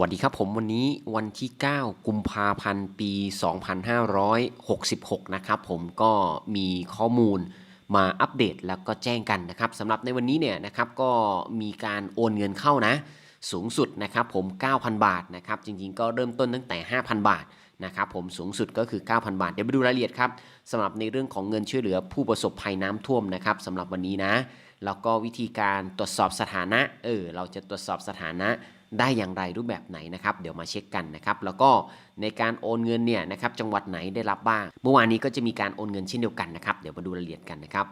วัสดีครับผมวันนี้วันที่ 9 กุมภาพันธ์ปี 2566 นะครับผมก็มีข้อมูลมาอัปเดตแล้วก็แจ้งกันนะครับสำหรับในวันนี้เนี่ยนะครับก็มีการโอนเงินเข้านะ สูงสุดนะครับผม 9,000 บาทนะครับจริงๆ ก็เริ่มต้นตั้งแต่ 5,000 บาทนะครับผมสูงสุดก็คือ 9,000 บาท เดี๋ยวไปดูรายละเอียดครับสำหรับในเรื่องของเงินช่วยเหลือผู้ประสบภัยน้ำท่วมนะครับสำหรับวันนี้นะแล้วก็วิธีการตรวจสอบสถานะเออเราจะตรวจสอบสถานะ ได้อย่างไรรูปแบบไหนนะครับเดี๋ยวมาเช็คกันนะครับแล้วก็ในการโอนเงินเนี่ยนะครับจังหวัดไหนได้รับบ้าง เมื่อวานนี้ก็จะมีการโอนเงินเช่นเดียวกันนะครับเดี๋ยวมาดูรายละเอียดกันนะครับ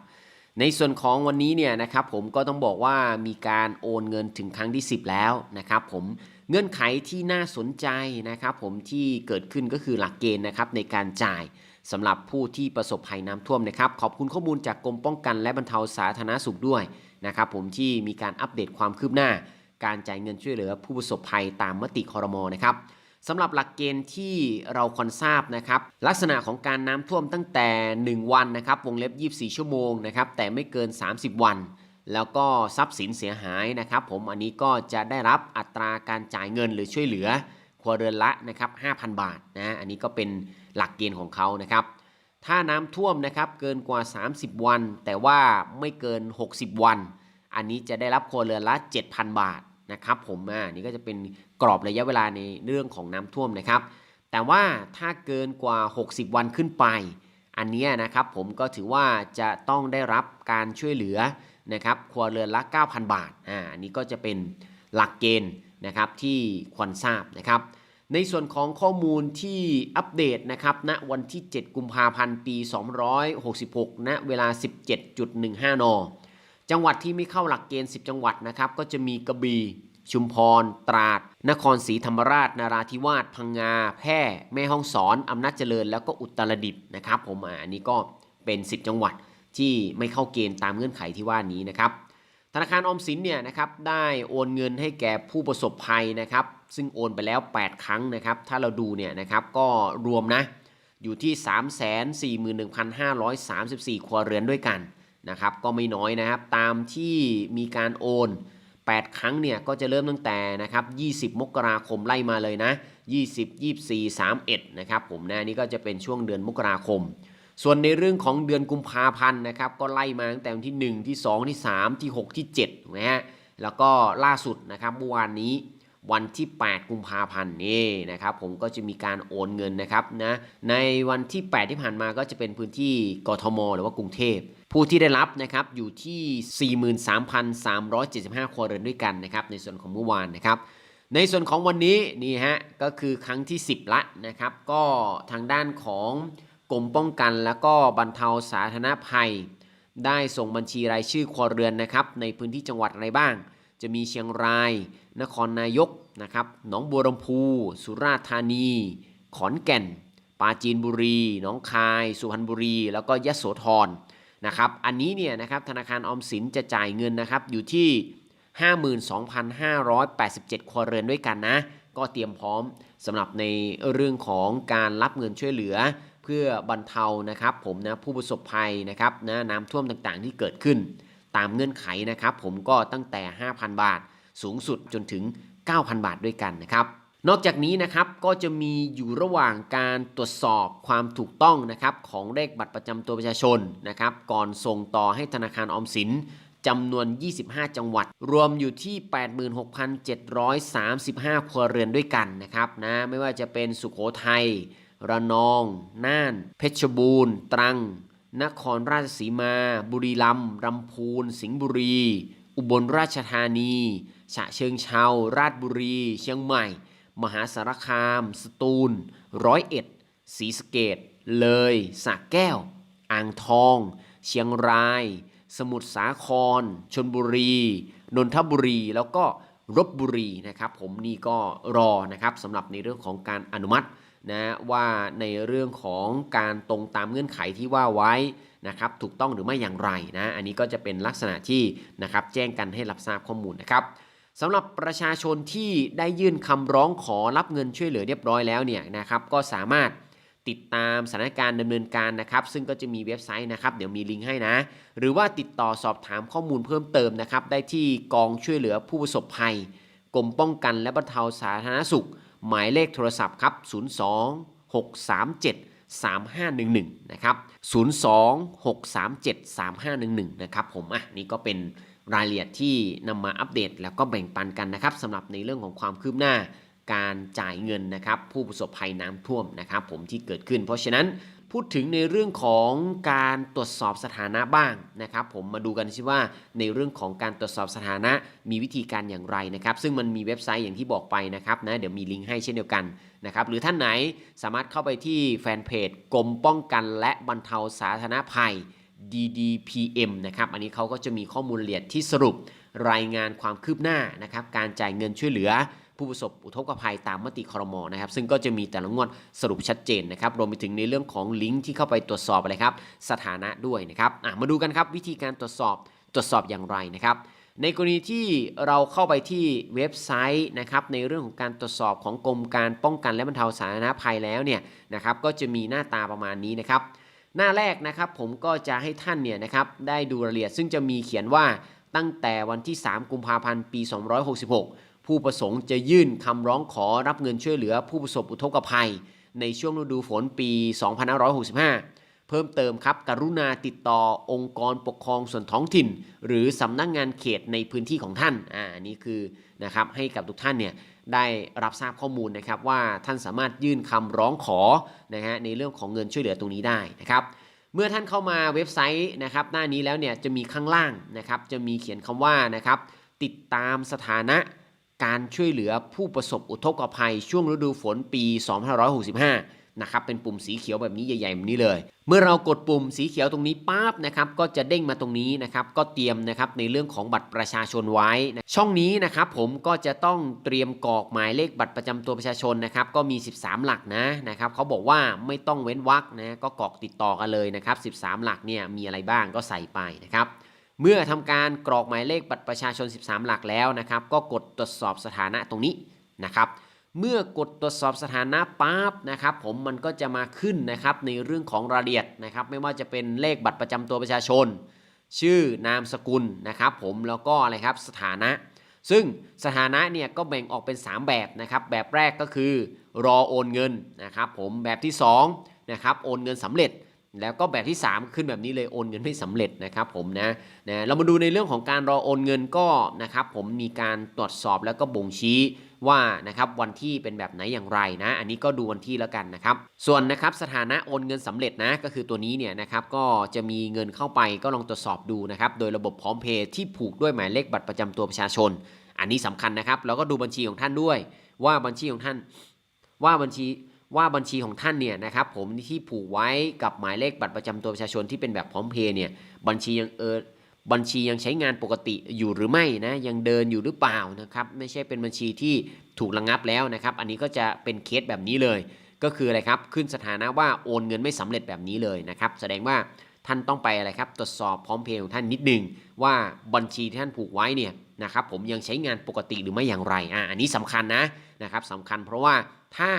ในส่วนของวันนี้เนี่ยนะครับผมก็ต้องบอกว่ามีการโอนเงินถึงครั้งที่ 10 แล้วนะครับผมเงื่อนไขที่น่าสนใจนะครับผมที่เกิดขึ้นก็คือหลักเกณฑ์นะครับในการจ่ายสำหรับผู้ที่ประสบภัยน้ำท่วมนะครับขอบคุณข้อมูลจากกรมป้องกันและบรรเทาสาธารณสุขด้วยนะครับผมที่มีการอัปเดตความคืบหน้า การจ่ายเงินช่วยเหลือผู้ประสบภัยตามมติคอรมอนะครับสำหรับหลักเกณฑ์ที่เราควรทราบนะครับ ลักษณะของการน้ำท่วมตั้งแต่ 1 วันนะครับ วงเล็บ 24 ชั่วโมงนะครับ แต่ไม่เกิน 30 วัน แล้วก็ทรัพย์สินเสียหายนะครับ ผมอันนี้ก็จะได้รับอัตราการจ่ายเงินหรือช่วยเหลือครัวเรือนละนะครับ 5,000 บาทนะอันนี้ก็เป็นหลักเกณฑ์ของเขานะครับ ถ้าน้ำท่วมนะครับเกินกว่า 30 วัน แต่ว่าไม่เกิน 60 วัน อันนี้จะได้รับครัวเรือนละ 7,000 บาท นะครับผมอ่านี่ก็จะเป็นกรอบระยะเวลาในเรื่องของน้ำท่วมนะครับ แต่ว่าถ้าเกินกว่า 60 วันขึ้นไป อันนี้นะครับผมก็ถือว่าจะต้องได้รับการช่วยเหลือนะครับครัวเรือนละ 9,000 บาทอ่าอันนี้ก็จะเป็นหลักเกณฑ์นะครับที่ควรทราบนะครับ ในส่วนของข้อมูลที่อัปเดตนะครับณวันที่ 7 กุมภาพันธ์ ปี 266ณเวลา 17.15 น จังหวัดที่ไม่เข้าหลักเกณฑ์ 10 จังหวัดนะครับ ก็จะมีกระบี่ ชุมพร ตราด นครศรีธรรมราช นาราธิวาส พังงา แพร่ แม่ฮ่องสอน อำนาจเจริญ แล้วก็อุตรดิตถ์นะครับ ผมอันนี้ก็เป็น 10 จังหวัดที่ไม่เข้าเกณฑ์ตามเงื่อนไขที่ว่านี้นะครับ ธนาคารออมสินเนี่ยนะครับได้โอนเงินให้แก่ผู้ประสบภัยนะครับ ซึ่งโอนไปแล้ว 8 ครั้งนะครับ ถ้าเราดูเนี่ยนะครับก็รวมนะอยู่ที่ 341,534 ครัวเรือนด้วยกัน นะครับก็ไม่น้อยนะครับ ตามที่มีการโอน 8 ครั้งเนี่ยก็จะเริ่มตั้งแต่นะครับ20 มกราคมไล่มาเลยนะ 20 24 31 นะครับผมนะนี่ก็จะเป็นช่วงเดือนมกราคม ส่วนในเรื่องของเดือนกุมภาพันธ์นะครับก็ไล่มาตั้งแต่วันที่ 1 ที่ 2 ที่ 3 ที่ 6 ที่7นะฮะแล้วก็ล่าสุดนะครับเมื่อวานนี้วันที่ 8 กุมภาพันธ์นี่นะครับผมก็จะมีการโอนเงินนะครับนะในวันที่ 8 ที่ผ่านมาก็จะเป็นพื้นที่กทม หรือว่ากรุงเทพ ผู้ที่ได้รับนะครับอยู่ที่ 43,375 ครัวเรือนด้วยกันนะครับในส่วนของเมื่อวานนะครับ ในส่วนของวันนี้นี่ฮะก็คือครั้งที่ 10 ละนะครับ ก็ทางด้านของกรมป้องกันและก็บรรเทาสาธารณภัย ได้ส่งบัญชีรายชื่อครัวเรือนนะครับในพื้นที่จังหวัดอะไรบ้าง จะมีเชียงราย นครนายกนะครับหนองบัวลำพู สุราษฎร์ธานี ขอนแก่น ปราจีนบุรี หนองคาย สุพรรณบุรี แล้วก็ยะโสธร นะครับ อันนี้เนี่ยนะครับธนาคารออมสินจะจ่ายเงินนะครับอยู่ที่ 52,587 ครัวเรือนด้วยกันนะ ก็เตรียมพร้อมสำหรับในเรื่องของการรับเงินช่วยเหลือ เพื่อบรรเทานะครับผมนะผู้ประสบภัยนะครับนะน้ำท่วมต่างๆที่เกิดขึ้น ตามเงื่อนไขนะครับผมก็ตั้งแต่ 5,000 บาท สูงสุดจนถึง 9,000 บาทด้วยกันนะครับ นอกจากนี้นะครับก็จะมีอยู่ระหว่างการตรวจสอบความถูกต้องนะครับของเลขบัตรประจำตัวประชาชนนะครับก่อนส่งต่อให้ธนาคารออมสินจำนวน 25 จังหวัด รวมอยู่ที่ 86,735 ครัวเรือนด้วยกันนะครับนะไม่ว่าจะเป็นสุขโขทัยระนอง น่าน เพชรบูรณ์ ตรัง นครราชสีมา บุรีรัมย์ลำพูน สิงห์บุรี อุบลราชธานี ฉะเชิงเชาราชบุรี เชียงใหม่ มหาสารคาม สตูล ร้อยเอ็ดศรีสะเกดเลยสระแก้ว อ่างทอง เชียงราย สมุทรสาคร ชนบุรี นนทบุรี แล้วก็รบบุรีนะครับ ผมนี่ก็รอนะครับสำหรับในเรื่องของการอนุมัตินะว่าในเรื่องของการตรงตามเงื่อนไขที่ว่าไว้นะครับถูกต้องหรือไม่อย่างไรนะอันนี้ก็จะเป็นลักษณะที่นะครับแจ้งกันให้รับทราบข้อมูลนะครับ สำหรับประชาชนที่ได้ยื่นคำร้องขอรับเงินช่วยเหลือเรียบร้อยแล้วเนี่ยนะครับก็สามารถติดตามสถานการณ์ดำเนินการนะครับ ซึ่งก็จะมีเว็บไซต์นะครับ เดี๋ยวมีลิงก์ให้นะ หรือว่าติดต่อสอบถามข้อมูลเพิ่มเติมนะครับ ได้ที่กองช่วยเหลือผู้ประสบภัยกรมป้องกันและบรรเทาสาธารณสุข หมายเลขโทรศัพท์ครับ 02 637 3511 นะครับ 02 637 3511 นะครับผมอะนี่ก็เป็น รายละเอียดที่นำมาอัปเดต แล้วก็แบ่งปันกันนะครับสำหรับในเรื่องของความคืบหน้าการจ่ายเงินนะครับผู้ประสบภัยน้ำท่วมนะครับผมที่เกิดขึ้น เพราะฉะนั้นพูดถึงในเรื่องของการตรวจสอบสถานะบ้างนะครับผมมาดูกันสิว่าในเรื่องของการตรวจสอบสถานะมีวิธีการอย่างไรนะครับซึ่งมันมีเว็บไซต์อย่างที่บอกไปนะครับนะเดี๋ยวมีลิงก์ให้เช่นเดียวกันนะครับหรือท่านไหนสามารถเข้าไปที่แฟนเพจกรมป้องกันและบรรเทาสาธารณภัย DDPM นะครับ อันนี้เขาก็จะมีข้อมูลละเอียดที่สรุปรายงานความคืบหน้านะครับ การจ่ายเงินช่วยเหลือ ผู้ประสบอุทกภัยตามมติครมนะครับ ซึ่งก็จะมีแต่ละงวดสรุปชัดเจนนะครับ รวมไปถึงในเรื่องของลิงก์ที่เข้าไปตรวจสอบอะไรครับ สถานะด้วยนะครับมาดูกันครับวิธีการตรวจสอบตรวจสอบอย่างไรนะครับ ในกรณีที่เราเข้าไปที่เว็บไซต์นะครับในเรื่องของการตรวจสอบของกรมการป้องกันและบรรเทาสาธารณภัยแล้วเนี่ยนะครับ ก็จะมีหน้าตาประมาณนี้นะครับ หน้าแรกนะครับผมก็จะให้ท่านเนี่ยนะครับได้ดูรายละเอียดซึ่งจะมีเขียนว่าตั้งแต่วันที่ 3 กุมภาพันธ์ ปี 266 ผู้ประสงค์จะยื่นคำร้องขอรับเงินช่วยเหลือผู้ประสบอุทกภัย ในช่วงฤดูฝนปี 2565 เพิ่มเติมครับ กรุณาติดต่อองค์กรปกครองส่วนท้องถิ่น หรือสำนักงงานเขตในพื้นที่ของท่าน อ่านนี้คือนะครับให้กับทุกท่านเนี่ย ได้รับทราบข้อมูลนะครับว่าท่านสามารถยื่นคำร้องขอนะฮะในเรื่องของเงินช่วยเหลือตรงนี้ได้นะครับเมื่อท่านเข้ามาเว็บไซต์นะครับหน้านี้แล้วเนี่ยจะมีข้างล่างนะครับจะมีเขียนคำว่านะครับติดตามสถานะการช่วยเหลือผู้ประสบอุทกภัยช่วงฤดูฝนปี 2565 นะครับเป็นปุ่มสีเขียวแบบนี้ใหญ่ๆแบบนี้เลย เมื่อเรากดปุ่มสีเขียวตรงนี้ปั๊บนะครับก็จะเด้งมาตรงนี้นะครับก็เตรียมนะครับในเรื่องของบัตรประชาชนไว้นะช่องนี้นะครับผมก็จะต้องเตรียมกรอกหมายเลขบัตรประจำตัวประชาชนนะครับก็มี 13 หลักนะนะครับเขาบอกว่าไม่ต้องเว้นวรรคนะก็กรอกติดต่อกันเลยนะครับ 13 หลักเนี่ยมีอะไรบ้างก็ใส่ไปนะครับเมื่อทำการกรอกหมายเลขบัตรประชาชน 13 หลักแล้วนะครับก็กดตรวจสอบสถานะตรงนี้นะครับ เมื่อกดตรวจสอบสถานะปั๊บนะครับผมมันก็จะมาขึ้นนะครับในเรื่องของรายละเอียดนะครับไม่ว่าจะเป็นเลขบัตรประจำตัวประชาชน ชื่อนามสกุลนะครับผมแล้วก็อะไรครับสถานะ ซึ่งสถานะเนี่ยก็แบ่งออกเป็น 3 แบบนะครับแบบแรกก็คือรอโอนเงินนะครับผมแบบที่2นะครับโอนเงินสำเร็จ แล้วก็แบบที่ 3 ขึ้นแบบนี้เลยโอนเงินไม่สำเร็จนะครับผมนะนะเรามาดูในเรื่องของการรอโอนเงินก็นะครับผมมีการตรวจสอบแล้วก็บ่งชี้ว่านะครับวันที่เป็นแบบไหนอย่างไรนะ อันนี้ก็ดูวันที่แล้วกันนะครับ ส่วนนะครับสถานะโอนเงินสำเร็จนะก็คือตัวนี้เนี่ยนะครับก็จะมีเงินเข้าไปก็ลองตรวจสอบดูนะครับโดยระบบพร้อมเพย์ที่ผูกด้วยหมายเลขบัตรประจำตัวประชาชน อันนี้สำคัญนะครับแล้วก็ดูบัญชีของท่านด้วย ว่าบัญชีของท่าน ว่าบัญชี ว่าบัญชีของท่านเนี่ยนะครับผมที่ผูกไว้กับหมายเลขบัตรประจำตัวประชาชนที่เป็นแบบพร้อมเพย์เนี่ยบัญชียังเออบัญชียังใช้งานปกติอยู่หรือไม่นะยังเดินอยู่หรือเปล่านะครับไม่ใช่เป็นบัญชีที่ถูกระงงับแล้วนะครับอันนี้ก็จะเป็นเคสแบบนี้เลย ก็คืออะไรครับขึ้นสถานะว่าโอนเงินไม่สำเร็จแบบนี้เลยนะครับแสดงว่าท่านต้องไปอะไรครับตรวจสอบพร้อมเพย์ของท่านนิดนึงว่าบัญชีที่ท่านผูกไว้เนี่ยนะครับผมยังใช้งานปกติหรือไม่อย่างไรอ่าอันนี้สำคัญนะนะครับสำคัญเพราะว่า ถ้า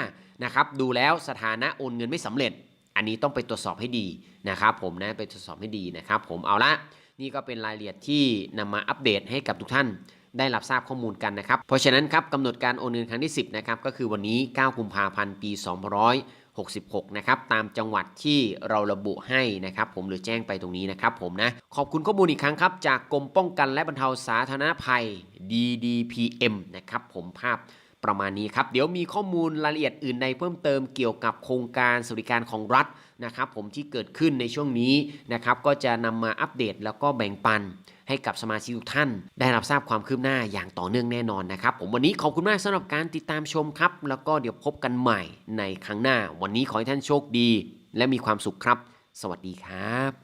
นะครับดูแล้วสถานะโอนเงินไม่สำเร็จ อันนี้ต้องไปตรวจสอบให้ดีนะครับผมนะไปตรวจสอบให้ดีนะครับผมเอาละนี่ก็เป็นรายละเอียดที่นำมาอัปเดตให้กับทุกท่านได้รับทราบข้อมูลกันนะครับ เพราะฉะนั้นครับกำหนดการโอนเงินครั้งที่ 10นะครับก็คือวันนี้ 9 กุมภาพันธ์ ปี 2566 นะครับตามจังหวัดที่เราระบุให้นะครับผมหรือแจ้งไปตรงนี้นะครับผมนะ ขอบคุณข้อมูลอีกครั้งครับ จากกรมป้องกันและบรรเทาสาธารณภัย DDPM นะครับผมภาพ ประมาณนี้ครับเดี๋ยวมีข้อมูลรายละเอียดอื่นใดเพิ่มเติมเกี่ยวกับโครงการสวัสดิการของรัฐนะครับ ผมที่เกิดขึ้นในช่วงนี้นะครับก็จะนำมาอัปเดตแล้วก็แบ่งปันให้กับสมาชิกทุกท่าน ได้รับทราบความคืบหน้าอย่างต่อเนื่องแน่นอนนะครับ ผมวันนี้ขอบคุณมากสำหรับการติดตามชมครับ แล้วก็เดี๋ยวพบกันใหม่ในครั้งหน้า วันนี้ขอให้ท่านโชคดี และมีความสุขครับ สวัสดีครับ